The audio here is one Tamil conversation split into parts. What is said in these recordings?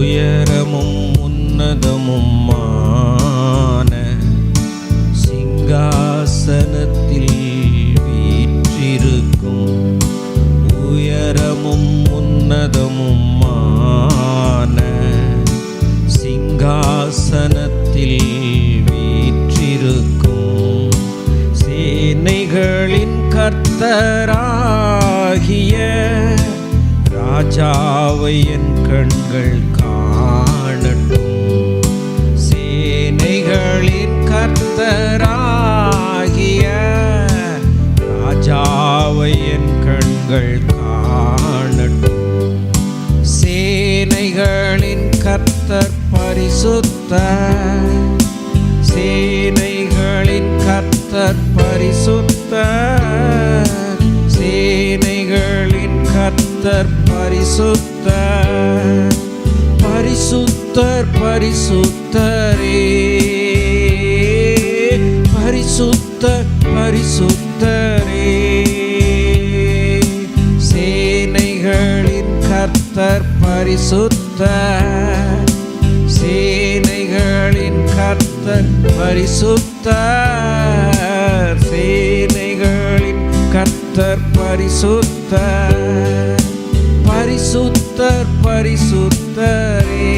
உயரமும் உன்னதமுமான சிங்காசனத்தில் வீற்றிருக்கும். உயரமும் உன்னதமுமான சிங்காசனத்தில் வீற்றிருக்கும். சேனைகளின் கர்த்தராகிய ராஜாவை என் கண்கள் கர்த்தராகிய ராஜாவை என் கண்கள் காணட்டும். சேனைகளின் கர்த்தர் பரிசுத்த சேனைகளின் கர்த்தர் பரிசுத்த சேனைகளின் கர்த்தர் பரிசுத்த பரிசுத்தர் பரிசுத்தரே பரிசுத்தர் பரிசுத்தர் பரிசுத்தரே.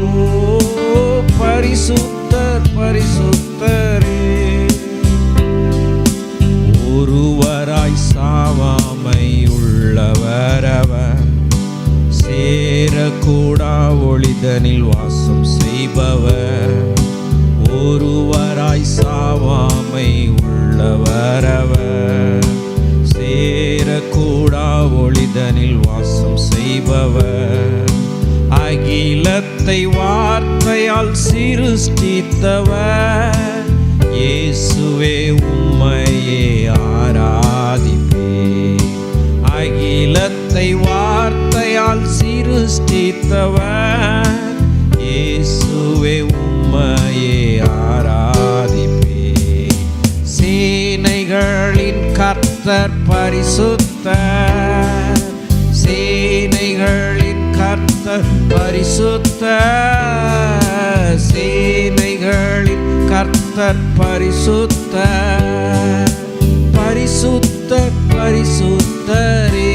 ஓ பரிசுத்தர் பரிசுத்தரே. ஒருவராய் சாவாமை உள்ளவரவர் சேரக்கூடா ஒளிதனில் வாசம் செய்பவர். ஒருவராய் சாவாமை உள்ளவர் கூடா ஒளிதனில் வாசம் செய்பவர். அகிலத்தை வார்த்தையால் சிருஷ்டித்தவர். இயேசுவே உம்மையே ஆராதிப்பே அகிலத்தை வார்த்தையால் சிருஷ்டித்தவர். இயேசுவே உம்மையே ஆராதிப்பே சேனைகளின் கர்த்தர் பரிசுத்த பரிசுத்த சேனைகளின் கர்த்தர் பரிசுத்த பரிசுத்த பரிசுத்தரே.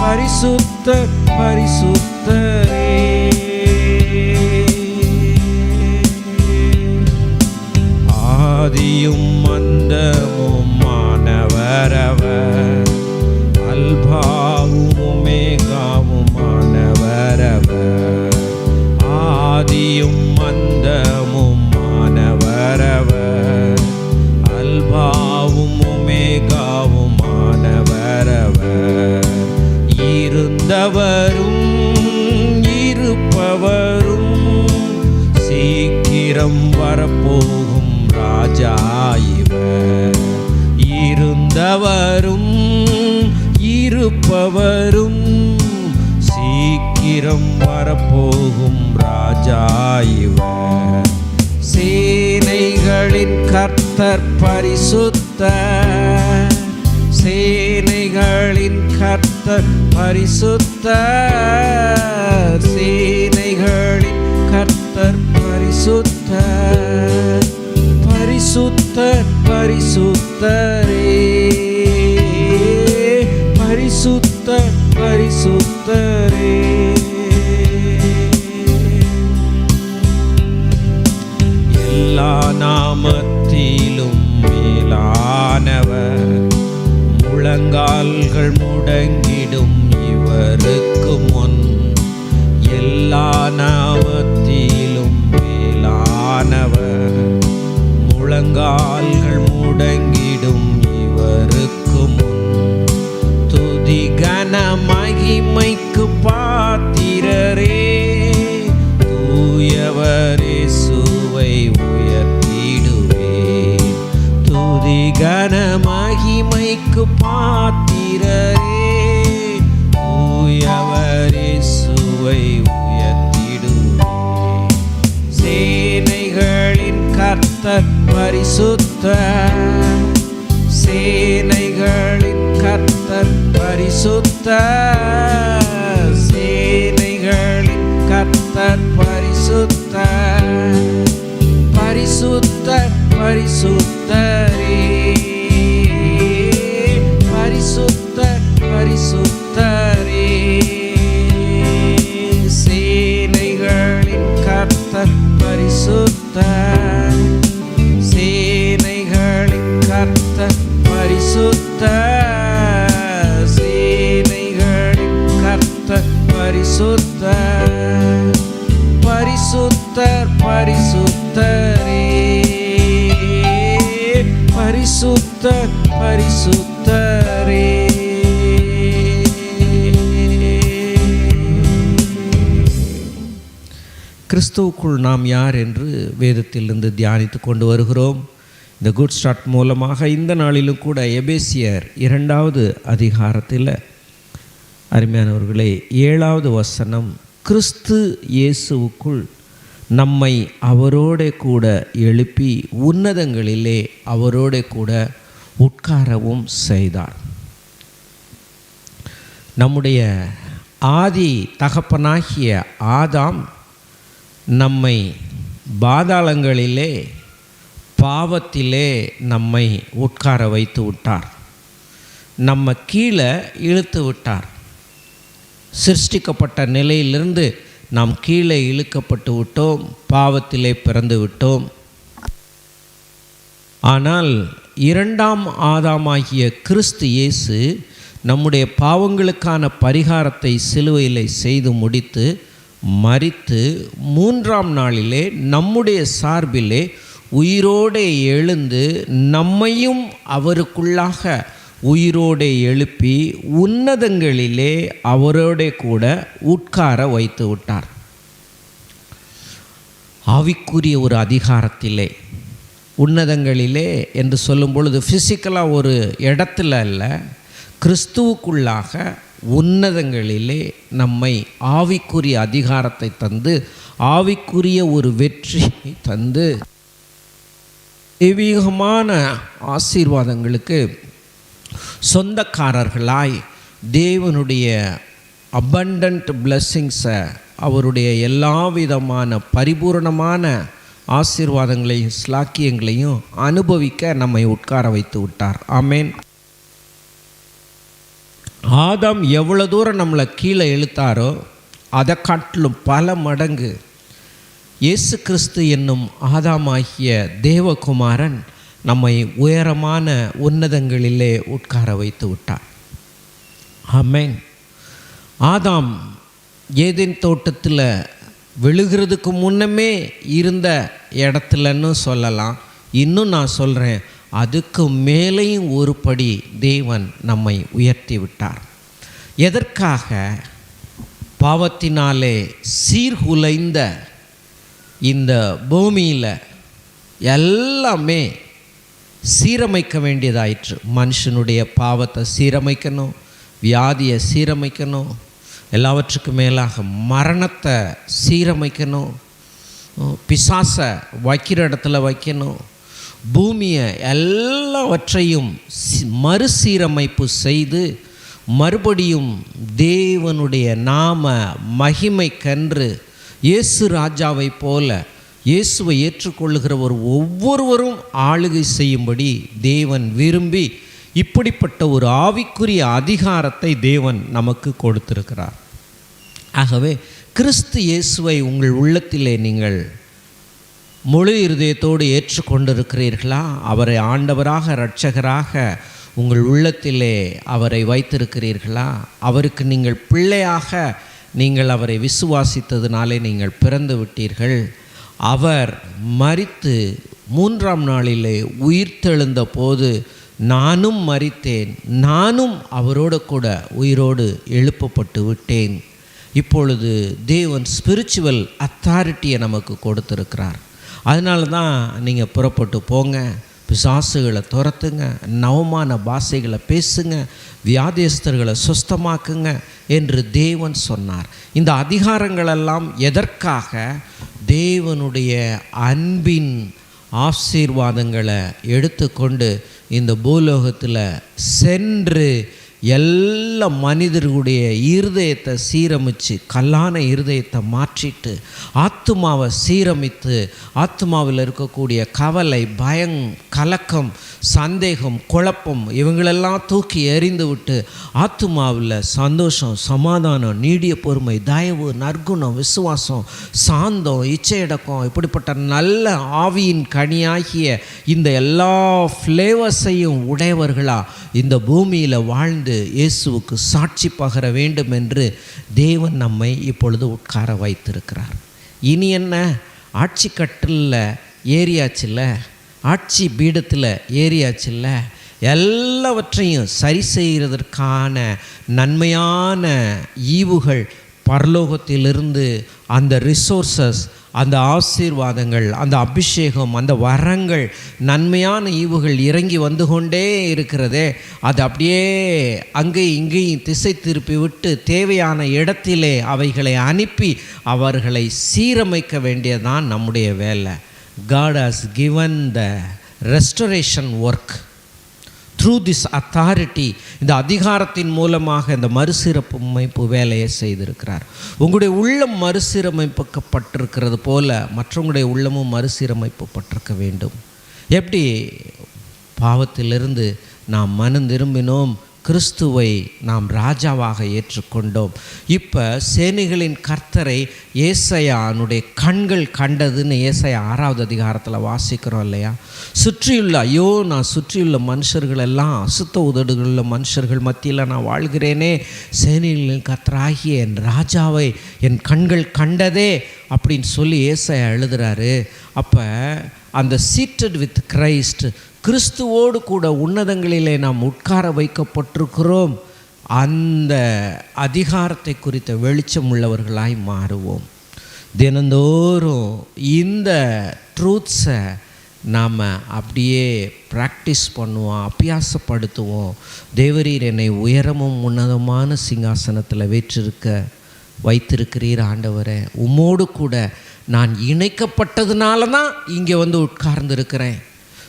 பரிசுத்த பரிசுத்தரே. ஆதியும் அந்த இருப்பவரும் சீக்கிரம் வரப்போகும் ராஜா இவர். சேனைகளின் கர்த்தர் பரிசுத்த. சேனைகளின் கர்த்தர் பரிசுத்த. சேனைகளின் கர்த்தர் பரிசுத்த. பரிசுத்தர் பரிசுத்தர் பரிசுத்தரே எல்லா நாமத்திலும் மேலானவர். முழங்கால்கள் முடங்கி கர்த்தர் பரிசுத்த. சேனைகளின் கர்த்தர் பரிசுத்த. சேனைகளின் கர்த்தர் பரிசுத்த. பரிசுத்த பரிசுத்த பரிசுத்தர் பரிசுத்தரே. பரிசுத்தர் பரிசுத்தரே. கிறிஸ்துவுக்குள் நாம் யார் என்று வேதத்திலிருந்து தியானித்து கொண்டு வருகிறோம். இந்த குட் ஸ்டார்ட் மூலமாக இந்த நாளிலும் கூட எபேசியர் இரண்டாவது அதிகாரத்தில் அருமையானவர்களே ஏழாவது வசனம் கிறிஸ்து இயேசுவுக்குள் நம்மை அவரோட கூட எழுப்பி உன்னதங்களிலே அவரோட கூட உட்காரவும் செய்தார். நம்முடைய ஆதி தகப்பனாகிய ஆதாம் நம்மை பாதாளங்களிலே பாவத்திலே நம்மை உட்கார வைத்து விட்டார். நம்ம கீழே இழுத்து விட்டார். சிருஷ்டிக்கப்பட்ட நிலையிலிருந்து நாம் கீழே இழுக்கப்பட்டு விட்டோம் பாவத்திலே பிறந்து விட்டோம். ஆனால் இரண்டாம் ஆதாமாகிய கிறிஸ்து இயேசு நம்முடைய பாவங்களுக்கான பரிகாரத்தை சிலுவையில் செய்து முடித்து மறித்து மூன்றாம் நாளிலே நம்முடைய சார்பிலே உயிரோடே எழுந்து நம்மையும் அவருக்குள்ளாக உயிரோடே எழுப்பி உன்னதங்களிலே அவரோடே கூட உட்கார வைத்து விட்டார். ஆவிக்குரிய ஒரு அதிகாரத்திலே உன்னதங்களிலே என்று சொல்லும் பொழுது ஃபிசிக்கலாக ஒரு இடத்துல அல்ல கிறிஸ்துவுக்குள்ளாக உன்னதங்களிலே நம்மை ஆவிக்குரிய அதிகாரத்தை தந்து ஆவிக்குரிய ஒரு வெற்றியை தந்து தெய்வீகமான ஆசீர்வாதங்களுக்கு சொந்தக்காரர்களாய் தேவனுடைய அபண்டன்ட் பிளஸ்ஸிங்ஸை அவருடைய எல்லா விதமான பரிபூரணமான ஆசீர்வாதங்களையும் ஸ்லாக்கியங்களையும் அனுபவிக்க நம்மை உட்கார வைத்து விட்டார். ஆமேன். ஆதாம் எவ்வளோ தூரம் நம்மளை கீழே இழுத்தாரோ அதை காட்டிலும் பல மடங்கு. இயேசு கிறிஸ்து என்னும் ஆதாமாகிய தேவகுமாரன் நம்மை உயரமான உன்னதங்களிலே உட்கார வைத்து விட்டார். ஆமேன். ஆதாம் ஏதேன் தோட்டத்தில் விழுகிறதுக்கு முன்னமே இருந்த இடத்துலன்னு சொல்லலாம். இன்னும் நான் சொல்கிறேன் அதுக்கு மேலேயும் ஒரு படி தேவன் நம்மை உயர்த்தி விட்டார். எதற்காக? பாவத்தினாலே சீர்குலைந்த இந்த பூமியில் எல்லாமே சீரமைக்க வேண்டியதாயிற்று. மனுஷனுடைய பாவத்தை சீரமைக்கணும் வியாதியை சீரமைக்கணும் எல்லாவற்றுக்கும் மேலாக மரணத்தை சீரமைக்கணும் பிசாசை வைக்கிற இடத்துல வைக்கணும் பூமியை எல்லாவற்றையும் மறுசீரமைப்பு செய்து மறுபடியும் தேவனுடைய நாம மகிமை கன்று இயேசு ராஜாவை போல இயேசுவை ஏற்றுக்கொள்ளுகிற ஒரு ஒவ்வொருவரும் ஆளுகை செய்யும்படி தேவன் விரும்பி இப்படிப்பட்ட ஒரு ஆவிக்குரிய அதிகாரத்தை தேவன் நமக்கு கொடுத்திருக்கிறார். ஆகவே கிறிஸ்து இயேசுவை உங்கள் உள்ளத்திலே நீங்கள் முழு இருதயத்தோடு ஏற்றுக்கொண்டிருக்கிறீர்களா? அவரை ஆண்டவராக இரட்சகராக உங்கள் உள்ளத்திலே அவரை வைத்திருக்கிறீர்களா? அவருக்கு நீங்கள் பிள்ளையாக நீங்கள் அவரை விசுவாசித்ததினாலே நீங்கள் பிறந்து விட்டீர்கள். அவர் மறித்து மூன்றாம் நாளிலே உயிர்த்தெழுந்த போது நானும் மறித்தேன் நானும் அவரோடு கூட உயிரோடு எழுப்பப்பட்டு விட்டேன். இப்பொழுது தேவன் ஸ்பிரிச்சுவல் அத்தாரிட்டியை நமக்கு கொடுத்துருக்கிறார். அதனால தான் நீங்கள் புறப்பட்டு போங்க பிசாசுகளை துரத்துங்க நவமான பாஷைகளை பேசுங்க வியாதியஸ்தர்களை சுஸ்தமாக்குங்க என்று தேவன் சொன்னார். இந்த அதிகாரங்களெல்லாம் எதற்காக? தேவனுடைய அன்பின் ஆசீர்வாதங்களை எடுத்துக்கொண்டு இந்த பூலோகத்தில் சென்று எல்லா மனிதர்களுடைய இருதயத்தை சீரமைச்சு கல்லான இருதயத்தை மாற்றிட்டு ஆத்துமாவை சீரமைத்து ஆத்துமாவில் இருக்கக்கூடிய கவலை பயம் கலக்கம் சந்தேகம் குழப்பம் இவங்களெல்லாம் தூக்கி எறிந்து விட்டு ஆத்துமாவில் சந்தோஷம் சமாதானம் நீடிய பொறுமை தயவு நற்குணம் விசுவாசம் சாந்தம் இச்சையடக்கம் இப்படிப்பட்ட நல்ல ஆவியின் கனியாகிய இந்த எல்லா ஃப்ளேவர்ஸையும் உடையவர்களாக இந்த பூமியில் வாழ்ந்து இயேசுவுக்கு சாட்சி பகர வேண்டும் என்று தேவன் நம்மை இப்பொழுது உட்கார வைத்திருக்கிறார். இனி என்ன? ஆட்சி கட்டில் ஏறியாச்சுல்ல? ஆட்சி பீடத்தில் ஏறியாச்சுல்ல? எல்லாவற்றையும் சரி செய்கிறதற்கான நன்மையான ஈவுகள் பரலோகத்திலிருந்து அந்த ரிசோர்சஸ் அந்த ஆசீர்வாதங்கள் அந்த அபிஷேகம் அந்த வரங்கள் நன்மையான ஈவுகள் இறங்கி வந்து கொண்டே இருக்கிறதே. அது அப்படியே அங்கே இங்கேயும் திசை திருப்பி விட்டு தேவையான இடத்திலே அவைகளை அனுப்பி அவர்களை சீரமைக்க வேண்டியதான் நம்முடைய வேலை. God has given the restoration work through this authority இந்த அதிகாரத்தின் மூலமாக இந்த மறுசீரமைப்பு வேலையை செய்திருக்கிறார். உங்களுடைய உள்ளம் மறுசீரமைப்புக்கப்பட்டிருக்கிறது போல மற்றவங்களுடைய உள்ளமும் மறுசீரமைப்புப்பட்டிருக்க வேண்டும். எப்படி? பாவத்திலிருந்து நாம் மனம் திரும்பினோம். கிறிஸ்துவை நாம் ராஜாவாக ஏற்றுக்கொண்டோம். இப்போ சேனைகளின் கர்த்தரை ஏசையானுடைய கண்கள் கண்டதுன்னு ஏசையா ஆறாவது அதிகாரத்தில் வாசிக்கிறோம் இல்லையா? சுற்றியுள்ள ஐயோ நான் சுற்றியுள்ள மனுஷர்கள் எல்லாம் அசுத்த உதடுகளுள்ள மனுஷர்கள் மத்தியில் நான் வாழ்கிறேனே. சேனைகளின் கர்த்தராகிய என் ராஜாவை என் கண்கள் கண்டதே அப்படின்னு சொல்லி ஏசை எழுதுறாரு. அப்போ அந்த சீட்டட் வித் கிரைஸ்ட் கிறிஸ்துவோடு கூட உன்னதங்களிலே நாம் உட்கார வைக்கப்பட்டிருக்கிறோம். அந்த அதிகாரத்தை குறித்த வெளிச்சம் உள்ளவர்களாய் மாறுவோம். தினந்தோறும் இந்த ட்ரூத்ஸை நாம் அப்படியே ப்ராக்டிஸ் பண்ணுவோம் அபியாசப்படுத்துவோம். தேவரீர் என்னை உயரமும் உன்னதமான சிங்காசனத்தில் வேற்றிருக்க வைத்திருக்கிறீர் ஆண்டவரே. உம்மோடு கூட நான் இணைக்கப்பட்டதுனால தான் இங்கே வந்து உட்கார்ந்துருக்கிறேன்.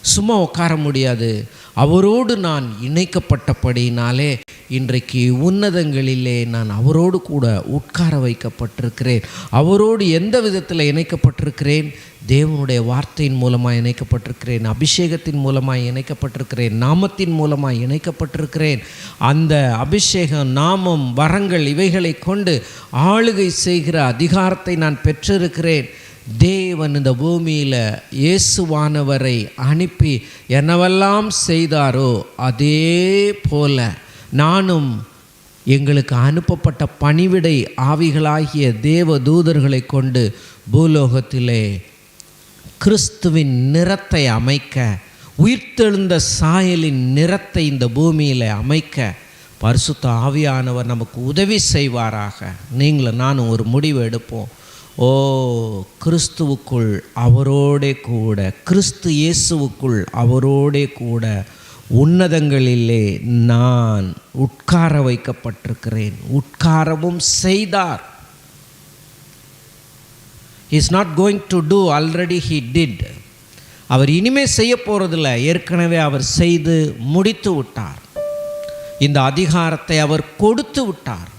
சும்மா உட்கார முடியாது. அவரோடு நான் இணைக்கப்பட்டபடியினாலே இன்றைக்கு உன்னதங்களிலே நான் அவரோடு கூட உட்கார வைக்கப்பட்டிருக்கிறேன். அவரோடு எந்த விதத்தில் இணைக்கப்பட்டிருக்கிறேன்? தேவனுடைய வார்த்தையின் மூலமாக இணைக்கப்பட்டிருக்கிறேன். அபிஷேகத்தின் மூலமாக இணைக்கப்பட்டிருக்கிறேன். நாமத்தின் மூலமாக இணைக்கப்பட்டிருக்கிறேன். அந்த அபிஷேகம் நாமம் வரங்கள் இவைகளை கொண்டு ஆளுகை செய்கிற அதிகாரத்தை நான் பெற்றிருக்கிறேன். தேவன் இந்த பூமியில் இயேசுவானவரை அனுப்பி என்னவெல்லாம் செய்தாரோ அதே போல நானும் எங்களுக்கு அனுப்பப்பட்ட பணிவிடை ஆவிகளாகிய தேவ தூதர்களை கொண்டு பூலோகத்திலே கிறிஸ்துவின் நிறத்தை அமைக்க உயிர்த்தெழுந்த சாயலின் நிறத்தை இந்த பூமியில் அமைக்க பரிசுத்த ஆவியானவர் நமக்கு உதவி செய்வாராக. நீங்களும் நானும் ஒரு முடிவு எடுப்போம். ஓ கிறிஸ்துவுக்குள் அவரோடே கூட கிறிஸ்து இயேசுவுக்குள் அவரோடே கூட உன்னதங்களிலே நான் உட்கார வைக்கப்பட்டிருக்கிறேன். உட்காரவும் செய்தார். Is not going to do already he did அவர் இனிமே செய்ய போகிறதில்ல ஏற்கனவே அவர் செய்து முடித்து விட்டார். இந்த அதிகாரத்தை அவர் கொடுத்து விட்டார்.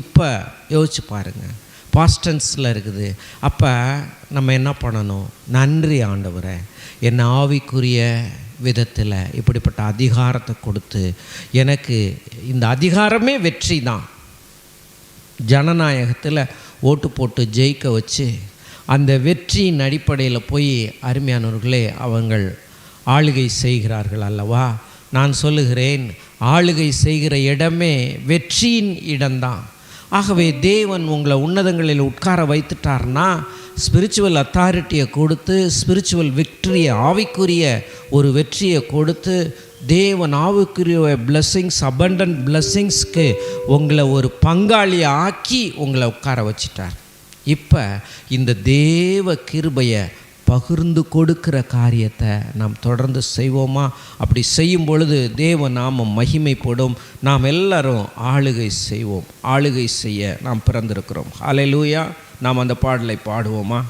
இப்போ யோசிச்சு பாருங்கள் பாஸ்டன்ஸில் இருக்குது. அப்போ நம்ம என்ன பண்ணணும்? நன்றி ஆண்டவரை. என் ஆவிக்குரிய விதத்தில் இப்படிப்பட்ட அதிகாரத்தை கொடுத்து எனக்கு இந்த அதிகாரமே வெற்றி தான். ஜனநாயகத்தில் ஓட்டு போட்டு ஜெயிக்க வச்சு அந்த வெற்றியின் அடிப்படையில் போய் அருமையானவர்களே அவங்கள் ஆளுகை செய்கிறார்கள் அல்லவா? நான் சொல்லுகிறேன் ஆளுகை செய்கிற இடமே வெற்றியின் இடம்தான் ஆகவே தேவன் உங்களை உன்னதங்களில் உட்கார வைத்துட்டார்னா ஸ்பிரிச்சுவல் அத்தாரிட்டியை கொடுத்து ஸ்பிரிச்சுவல் விக்டரியை ஆவிக்குரிய ஒரு வெற்றியை கொடுத்து தேவன் ஆவிக்குரிய பிளஸ்ஸிங்ஸ் அபண்டன்ட் பிளஸ்ஸிங்ஸ்க்கு உங்களை ஒரு பங்காளியை ஆக்கி உங்களை உட்கார வச்சிட்டார். இப்போ இந்த தேவ கிருபையை பகிர்ந்து கொடுக்கிற காரியத்தை நாம் தொடர்ந்து செய்வோமா? அப்படி செய்யும் பொழுது தேவ நாமம் மகிமைப்படும். நாம் எல்லாரும் ஆளுகை செய்வோம். ஆளுகை செய்ய நாம் பிறந்திருக்கிறோம். ஹalleluya நாம் அந்த பாடலை பாடுவோமா?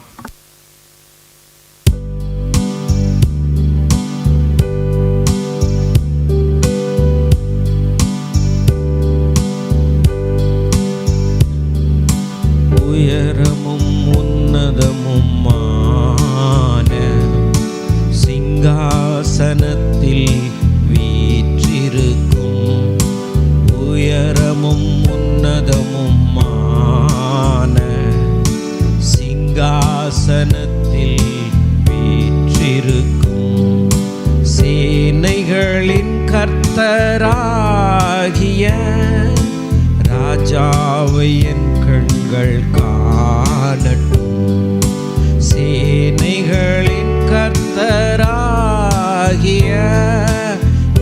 கர்த்தராகிய ராஜாவை என் கண்கள் காணட்டும். சேனைகளின் கர்த்தராகிய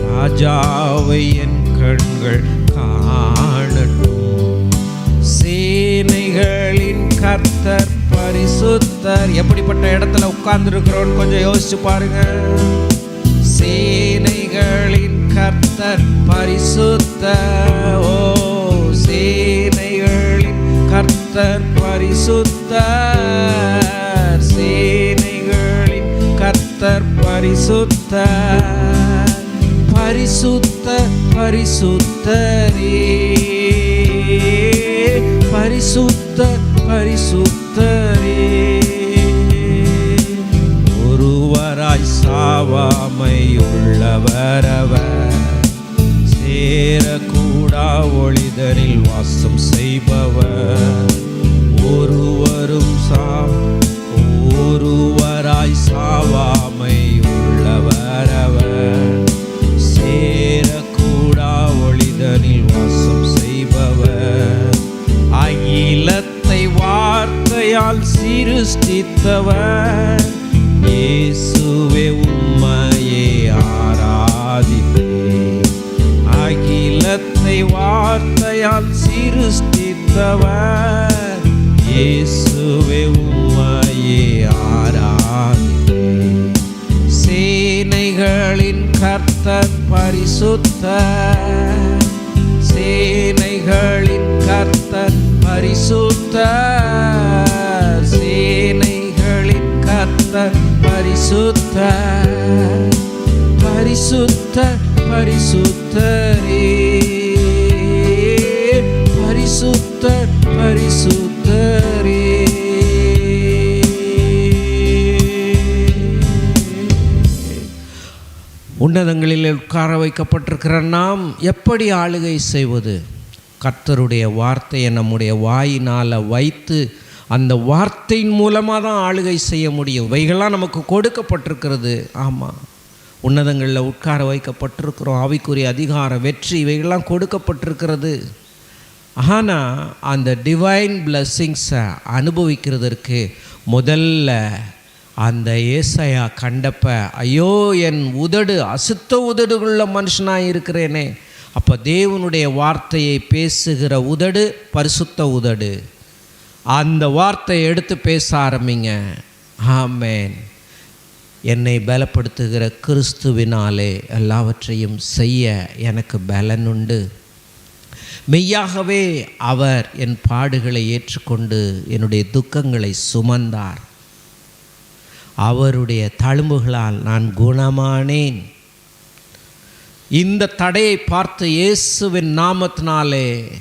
ராஜாவை என் கண்கள் காணட்டும். சேனைகளின் கர்த்தர் பரிசுத்தர். எப்படிப்பட்ட இடத்துல உட்கார்ந்துருக்கிறோன்னு கொஞ்சம் யோசிச்சு பாருங்க. சேனைகளின் கர்த்தர் பரிசுத்த ஓ சேனைகளின் கர்த்தர் பரிசுத்த சேனைகளின் கர்த்தர் பரிசுத்த. பரிசுத்த பரிசுத்தரே பரிசுத்த பரிசுத்தரே. ஒருவராய் சாவாமை உள்ளவரவர். சேரக்கூடா ஒளிதரில் வாசம் செய்பவர். ஒருவரும் சா ஒருவராய் சாவாமை உள்ளவரவர் சேரக்கூடா ஒளிதனில் வாசம் செய்பவர். அகிலத்தை வார்த்தையால் சிருஷ்டித்தவர். இயேசுவே உம்மையே ஆராதிப்பேன் அகிலத்தை வார்த்தையால் சிருஷ்டித்தவர். இயேசுவே உம்மையே ஆராதிப்பேன் சேனைகளின் கர்த்தர் பரிசுத்த சேனைகளின் கர்த்தர் பரிசுத்த சேனைகளின் கர்த்தர் பரிசுத்த பரிசுத்த பரிசுத்தர். உட்கார வைக்கப்பட்டிருக்கிற நாம் எப்படி ஆளுகை செய்வது? கர்த்தருடைய வார்த்தையை நம்முடைய வாயினால் வைத்து அந்த வார்த்தையின் மூலமாக தான் ஆளுகை செய்ய முடியும். இவைகள்லாம் நமக்கு கொடுக்கப்பட்டிருக்கிறது. ஆமாம் உன்னதங்களில் உட்கார வைக்கப்பட்டிருக்கிறோம். ஆவிக்குரிய அதிகார வெற்றி இவைகள்லாம் கொடுக்கப்பட்டிருக்கிறது. ஆனால் அந்த டிவைன் பிளஸ்ஸிங்ஸை அனுபவிக்கிறதற்கு முதல்ல அந்த ஏசையா கண்டப்ப ஐயோ என் உதடு அசுத்த உதடுகளுள்ள மனுஷனாக இருக்கிறேனே. அப்போ தேவனுடைய வார்த்தையை பேசுகிற உதடு பரிசுத்த உதடு. அந்த வார்த்தையை எடுத்து பேச ஆரம்பிங்க. ஆமேன். என்னை பலப்படுத்துகிற கிறிஸ்துவினாலே எல்லாவற்றையும் செய்ய எனக்கு பலனுண்டு. மெய்யாகவே அவர் என் பாடுகளை ஏற்றுக்கொண்டு என்னுடைய துக்கங்களை சுமந்தார். அவருடைய தழும்புகளால் நான் குணமானேன். இந்த தடையை பார்த்து இயேசுவின் நாமத்தினாலே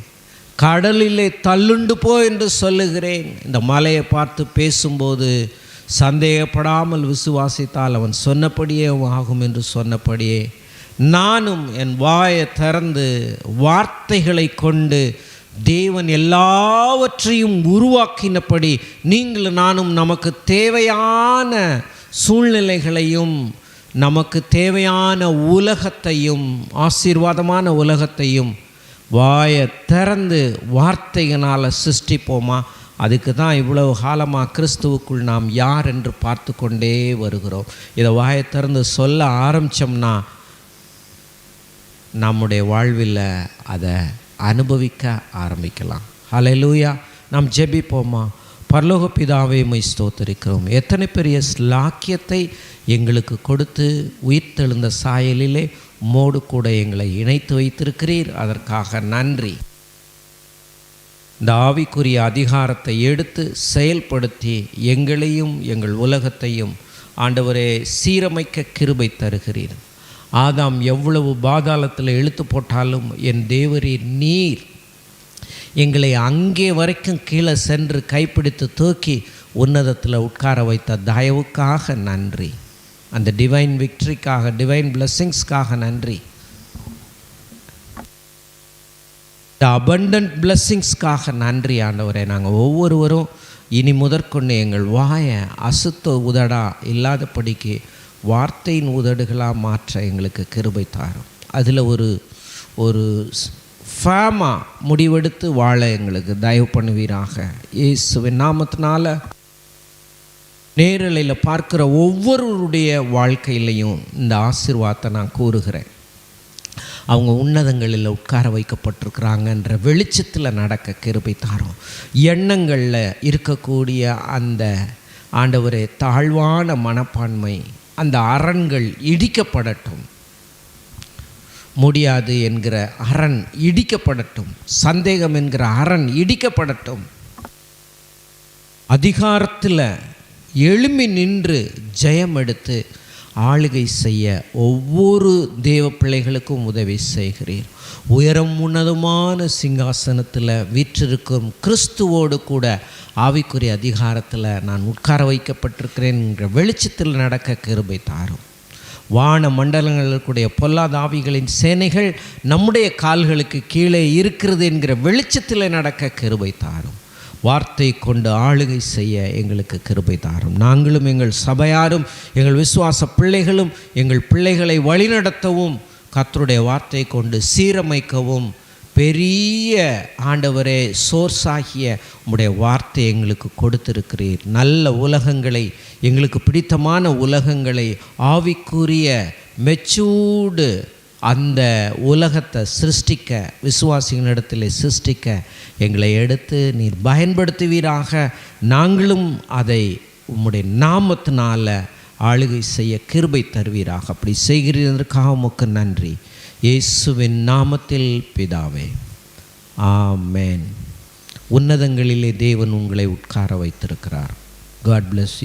கடலிலே தள்ளுண்டு போ என்று சொல்லுகிறேன். இந்த மலையை பார்த்து பேசும்போது சந்தேகப்படாமல் விசுவாசித்தால் அவன் சொன்னபடியே ஆகும் என்று சொன்னபடியே நானும் என் வாயை திறந்து வார்த்தைகளை கொண்டு தேவன் எல்லாவற்றையும் உருவாக்கினபடி நீங்கள் நானும் நமக்கு தேவையான சூழ்நிலைகளையும் நமக்கு தேவையான உலகத்தையும் ஆசீர்வாதமான உலகத்தையும் வாயை திறந்து வார்த்தைகளால் சிருஷ்டிப்போமா? அதுக்கு தான் இவ்வளவு காலமாக கிறிஸ்துவுக்குள் நாம் யார் என்று பார்த்து கொண்டே வருகிறோம். இதை வாயை திறந்து சொல்ல ஆரம்பித்தோம்னா நம்முடைய வாழ்வில் அதை அனுபவிக்க ஆரம்பிக்கலாம். ஹலலூயா நாம் ஜெபிப்போமா? பரலோக பிதாவே மை ஸ்தோத்தரிக்கிறோம். எத்தனை பெரிய ஸ்லாக்கியத்தை எங்களுக்கு கொடுத்து உயிர்த்தெழுந்த சாயலிலே மோடு கூட எங்களை இணைத்து வைத்திருக்கிறீர். அதற்காக நன்றி. இந்த ஆவிக்குரிய அதிகாரத்தை எடுத்து செயல்படுத்தி எங்களையும் எங்கள் உலகத்தையும் ஆண்டவரே சீரமைக்க கிருபை தருகிறீர். ஆதாம் எவ்வளவு பாதாளத்தில் இழுத்து போட்டாலும் என் தேவரே நீர் எங்களை அங்கே வரைக்கும் கீழே சென்று கைப்பிடித்து தூக்கி உன்னதத்தில் உட்கார வைத்த தயவுக்காக நன்றி. அந்த டிவைன் விக்ட்ரிக்காக டிவைன் பிளெஸ்ஸிங்ஸ்க்காக நன்றி. இந்த அபண்டன்ட் பிளெஸ்ஸிங்ஸ்க்காக நன்றி ஆண்டவரே. நாங்கள் ஒவ்வொருவரும் இனி முதற்கொண்டு எங்கள் வாயை அசுத்த உதடா இல்லாதபடிக்கு வார்த்தையின் உதடுகளாக மாற்ற எங்களுக்கு கிருபை தாரும். அதில் ஒரு ஒரு ஃபேமாக முடிவெடுத்து வாழ எங்களுக்கு தயவு பண்ணுவீராக. இயேசுவின் நாமத்தினால நேரலையில் பார்க்குற ஒவ்வொருவருடைய வாழ்க்கையிலையும் இந்த ஆசிர்வாதத்தை நான் கூறுகிறேன். அவங்க உன்னதங்களில் உட்கார வைக்கப்பட்டிருக்கிறாங்கன்ற வெளிச்சத்தில் நடக்க கிருபை தாரோம். எண்ணங்களில் இருக்கக்கூடிய அந்த ஆண்டவரே தாழ்வான மனப்பான்மை அந்த அரண்கள் இடிக்கப்படட்டும். முடியாது என்கிற அரண் இடிக்கப்படட்டும். சந்தேகம் என்கிற அரண் இடிக்கப்படட்டும். அதிகாரத்தில் எழுமி நின்று ஜெயம் எடுத்து ஆளுகை செய்ய ஒவ்வொரு தேவ பிள்ளைகளுக்கும் உதவி செய்கிறீர். உயரம் உன்னதமான சிங்காசனத்தில் வீற்றிருக்கும் கிறிஸ்துவோடு கூட ஆவிக்குரிய அதிகாரத்தில் நான் உட்கார வைக்கப்பட்டிருக்கிறேன் என்ற வெளிச்சத்தில் நடக்க கிருபை தாரும். வான மண்டலங்களுக்குடைய பொல்லாத ஆவிகளின் சேனைகள் நம்முடைய கால்களுக்கு கீழே இருக்கிறது என்கிற வெளிச்சத்தில் நடக்க கிருபை தாரும். வார்த்தை கொண்டு ஆளுகை செய்ய எங்களுக்கு கிருபை தாரும். நாங்களும் எங்கள் சபையாரும் எங்கள் விசுவாச பிள்ளைகளும் எங்கள் பிள்ளைகளை வழிநடத்தவும் கத்தருடைய வார்த்தை கொண்டு சீரமைக்கவும் பெரிய ஆண்டவரே சோர்ஸ் ஆகிய உம்முடைய வார்த்தை எங்களுக்கு கொடுத்திருக்கிறீர். நல்ல உலகங்களை எங்களுக்கு பிடித்தமான உலகங்களை ஆவிக்குரிய மெச்சூர்டு அந்த உலகத்தை சிருஷ்டிக்க விசுவாசிகளிடத்தில் சிருஷ்டிக்க எங்களை எடுத்து நீர் பயன்படுத்துவீராக. நாங்களும் அதை உம்முடைய நாமத்தினால ஆளுகை செய்ய கிருபை தருவீராக. அப்படி செய்கிறதற்காக உமக்கு நன்றி. இயேசுவின் நாமத்தில் பிதாவே. ஆமேன். உன்னதங்களிலே தேவன் உங்களை உட்கார வைத்திருக்கிறார். God plus